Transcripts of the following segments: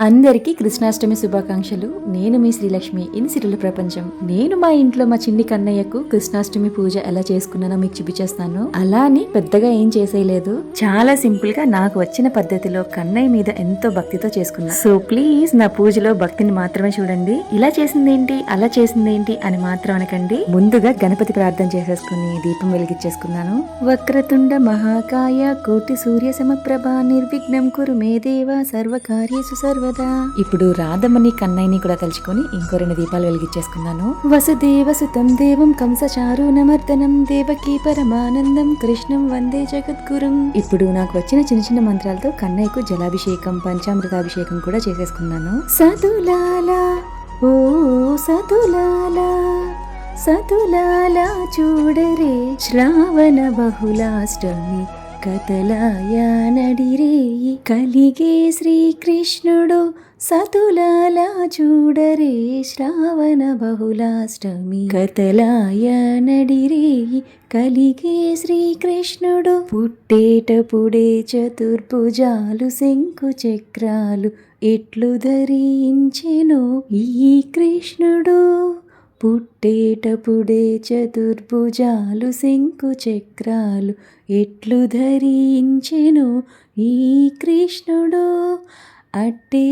అందరికీ కృష్ణాష్టమి శుభాకాంక్షలు. నేను మీ శ్రీలక్ష్మి. ఇన్ సిరుల ప్రపంచం. నేను మా ఇంట్లో మా చిన్ని కన్నయ్యకు కృష్ణాష్టమి పూజ ఎలా చేసుకున్నానో మీకు చూపించేస్తాను. అలా అని పెద్దగా ఏం చేసేయలేదు. చాలా సింపుల్గా నాకు వచ్చిన పద్ధతిలో కన్నయ్య మీద ఎంతో భక్తితో చేసుకున్నా. సో ప్లీజ్ నా పూజలో భక్తిని మాత్రమే చూడండి. ఇలా చేసిందేంటి? అలా చేసిందేంటి? అని మాత్రం అనకండి. ముందుగా గణపతి ప్రార్థన చేసేసుకుని దీపం వెలిగించేసుకున్నాను. వక్రతుండ మహాకాయ కోటి సూర్య సమప్రభ నిర్విఘ్నం కురు మే దేవ సుసర్వ సర్వదా ఇప్పుడు రాధమని కన్నయ్యని కూడా తలుచుకొని ఇంకో రెండు దీపాలు వెలిగించేసుకున్నాను వసుదేవ సుతం దేవం కంసచారు నమర్దనం దేవకీ పరమానందం కృష్ణం వందే జగద్గురుం. ఇప్పుడు నాకు వచ్చిన చిన్న చిన్న మంత్రాలతో కన్నయ్యకు జలాభిషేకం పంచామృతాభిషేకం కూడా చేసేసుకున్నాను. సతులాలా ఓ సతులాలా సతులాలా చూడరే శ్రావణ బహుళాష్టమి. కథలాయ నడిరేయి కలిగే శ్రీకృష్ణుడు సతులాలా చూడరే శ్రావణ బహుళాష్టమి. కథలాయ నడిరేయి కలిగే శ్రీకృష్ణుడు పుట్టేటపుడే చతుర్భుజాలు శంకు చక్రాలు ఎట్లు ధరించెను ఈ కృష్ణుడు? పుట్టేటపుడే చతుర్భుజాలు శంకు చక్రాలు ఎట్లు ధరించెను ఈ కృష్ణుడు? అట్టే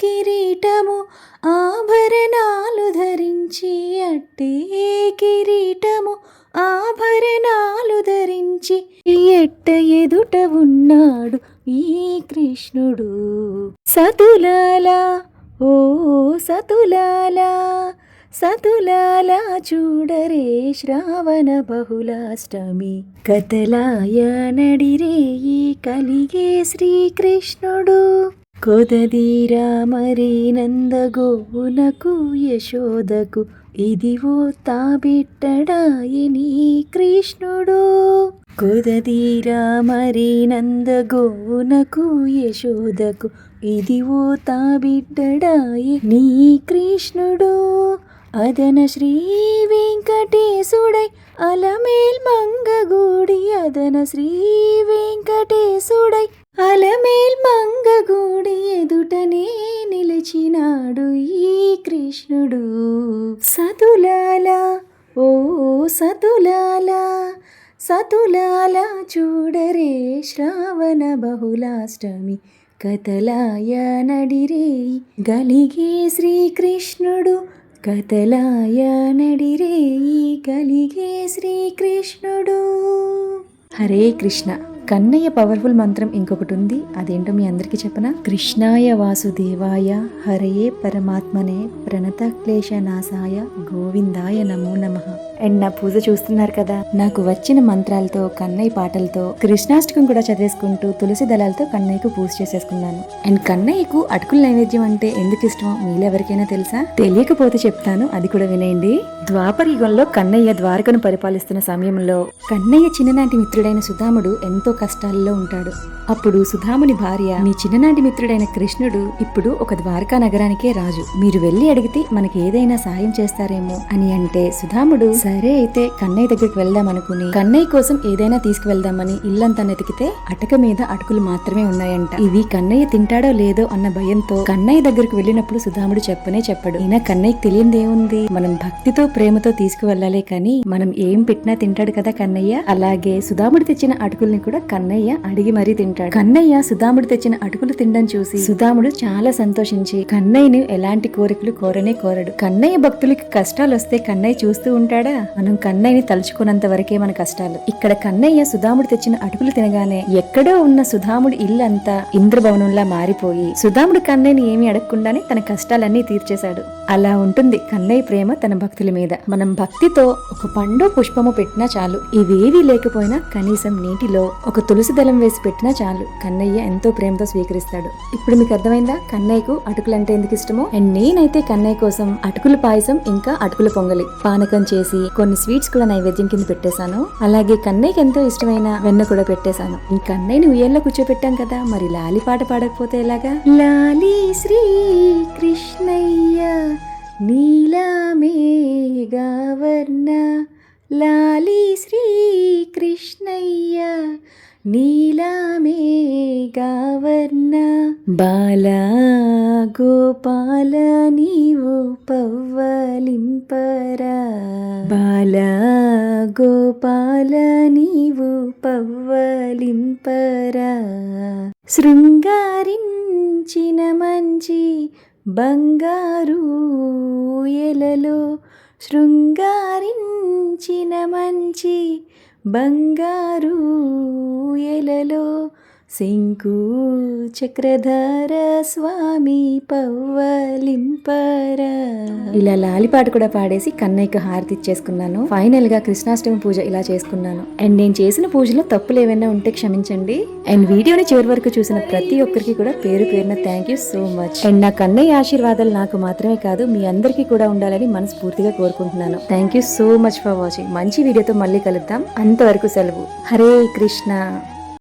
కిరీటము ఆభరణాలు ధరించి అట్టే కిరీటము ఆభరణాలు ధరించి ఎట్ట ఎదుట ఉన్నాడు ఈ కృష్ణుడు? సతులాలా ఓ సతులాలా సతులాలా చూడరే శ్రావణ బహుళాష్టమి. కథలాయ ఈ కలిగే శ్రీకృష్ణుడు. కొదదీరా మరి నందగోవునకు యశోదకు. ఇదివో తాబిట్టడాయని కృష్ణుడు. కొదదీరా మరి నందగోవునకు యశోదకు. ఇదివో తాబిట్టడాయి నీ కృష్ణుడు. అదన శ్రీ వెంకటేశుడై అలమేల్ మంగగూడి. అదన శ్రీ వెంకటేశుడై అలమేల్ మంగగూడి. ఎదుటనే నిలిచినాడు ఈ కృష్ణుడు. సతులాల ఓ సతులాల సతులాల చూడరే శ్రావణ బహుళాష్టమి కథలాయ నడిరే. గలిగే శ్రీకృష్ణుడు కథలాయ నడిరే కలిగే శ్రీకృష్ణుడు. హరే కృష్ణ. కన్నయ్య పవర్ఫుల్ మంత్రం ఇంకొకటి ఉంది. అదేంటో మీ అందరికీ చెప్పనా? కృష్ణాయ వాసుదేవాయ హరయే పరమాత్మనే ప్రణత క్లేశ నాశాయ గోవిందాయ నమో నమ. అండ్ నా పూజ చూస్తున్నారు కదా. నాకు వచ్చిన మంత్రాలతో కన్నయ్య పాటలతో కృష్ణాష్టకం కూడా చదివేసుకుంటూ తులసి దళాలతో కన్నయ్యకు పూజ చేసేసుకున్నాను. అండ్ కన్నయ్యకు అటుకుల నైవేద్యం అంటే ఎందుకు ఇష్టం మీలో ఎవరికైనా తెలుసా? తెలియకపోతే చెప్తాను అది కూడా వినేయండి ద్వాపర యుగంలో కన్నయ్య ద్వారకను పరిపాలిస్తున్న సమయంలో కన్నయ్య చిన్ననాటి మిత్రుడైన సుధాముడు ఎంతో కష్టాల్లో ఉంటాడు. అప్పుడు సుధాముని భార్య మీ చిన్ననాటి మిత్రుడైన కృష్ణుడు ఇప్పుడు ఒక ద్వారకా నగరానికే రాజు. మీరు వెళ్ళి అడిగితే మనకి ఏదైనా సాయం చేస్తారేమో అని అంటే సుధాముడు సరే అయితే కన్నయ్య దగ్గరికి వెళ్దాం అనుకుని కన్నయ్య కోసం ఏదైనా తీసుకువెళ్దామని ఇల్లంతా వెతికితే అటక మీద అటుకులు మాత్రమే ఉన్నాయంట. ఇవి కన్నయ్య తింటాడో లేదో అన్న భయంతో కన్నయ్య దగ్గరకు వెళ్ళినప్పుడు సుధాముడు చెప్పనే చెప్పడు. ఈయన కన్నయ్యకి తెలియదేముంది మనం భక్తితో ప్రేమతో తీసుకువెళ్ళాలే కానీ మనం ఏం పెట్టినా తింటాడు కదా కన్నయ్య? అలాగే సుధాముడు తెచ్చిన అటుకుల్ని కూడా కన్నయ్య అడిగి మరీ తింటాడు. కన్నయ్య సుధాముడు తెచ్చిన అటుకులు తినడం చూసి సుధాముడు చాలా సంతోషించి కన్నయ్యని ఎలాంటి కోరికలు కోరనే కోరడు. కన్నయ్య భక్తులకి కష్టాలు వస్తే కన్నయ్య చూస్తూ ఉంటాడా? మనం కన్నయ్యని తలుచుకున్నంత వరకే మన కష్టాలు. ఇక్కడ కన్నయ్య సుధాముడు తెచ్చిన అటుకులు తినగానే ఎక్కడో ఉన్న సుధాముడి ఇల్లంతా ఇంద్రభవనంలా మారిపోయి సుధాముడు కన్నయ్యని ఏమీ అడగకుండానే తన కష్టాలన్నీ తీర్చేశాడు. అలా ఉంటుంది కన్నయ్య ప్రేమ తన భక్తుల మీద. మనం భక్తితో ఒక పండు పుష్పము పెట్టినా చాలు. ఇవేవీ లేకపోయినా కనీసం నీటిలో ఒక తులసి దళం వేసి పెట్టినా చాలు. కన్నయ్య ఎంతో ప్రేమతో స్వీకరిస్తాడు. ఇప్పుడు మీకు అర్థమైందా? కన్నయ్యకు అటుకులు అంటే ఎందుకు ఇష్టమో? అండ్ నేనైతే కన్నయ్య కోసం అటుకుల పాయసం ఇంకా అటుకుల పొంగలి పానకం చేసి కొన్ని స్వీట్స్ కూడా నైవేద్యం కింద పెట్టేశాను. అలాగే కన్నయ్యకి ఎంతో ఇష్టమైన వెన్న కూడా పెట్టేశాను. ఈ కన్నయ్యని ఉయ్యల్లో కూర్చోపెట్టాం కదా మరి లాలి పాట పాడకపోతే ఎలాగా? లాలి శ్రీ కృష్ణయ్య నీలామేఘవర్ణ లాలి శ్రీ కృష్ణయ్య నీలా గావర్ణ బాలా గోపాల నీవు పవ్వలింపరా. బాలా గోపాల నీవు పవ్వలింపరా. శృంగారించిన మంచి బంగారు ఎలలో శృంగారించిన మంచి బంగారు ఎలలో శంకు చక్రధర స్వామి పవ్వలింపరా. ఇలా లాలిపాట కూడా పాడేసి కన్నయ్యకు హారతి ఇచ్చేసుకున్నాను. ఫైనల్గా కృష్ణాష్టమి పూజ ఇలా చేసుకున్నాను. అండ్ నేను చేసిన పూజలో తప్పులు ఏమైనా ఉంటే క్షమించండి. అండ్ వీడియోని చివరి వరకు చూసిన ప్రతి ఒక్కరికి కూడా పేరు పేరున thank you so much and నా కన్నయ్య ఆశీర్వాదాలు నాకు మాత్రమే కాదు మీ అందరికీ కూడా ఉండాలని మనస్ఫూర్తిగా కోరుకుంటున్నాను. Thank you so much for watching మంచి వీడియోతో మళ్ళీ కలుద్దాం. అంతవరకు సెలవు. హరే కృష్ణ.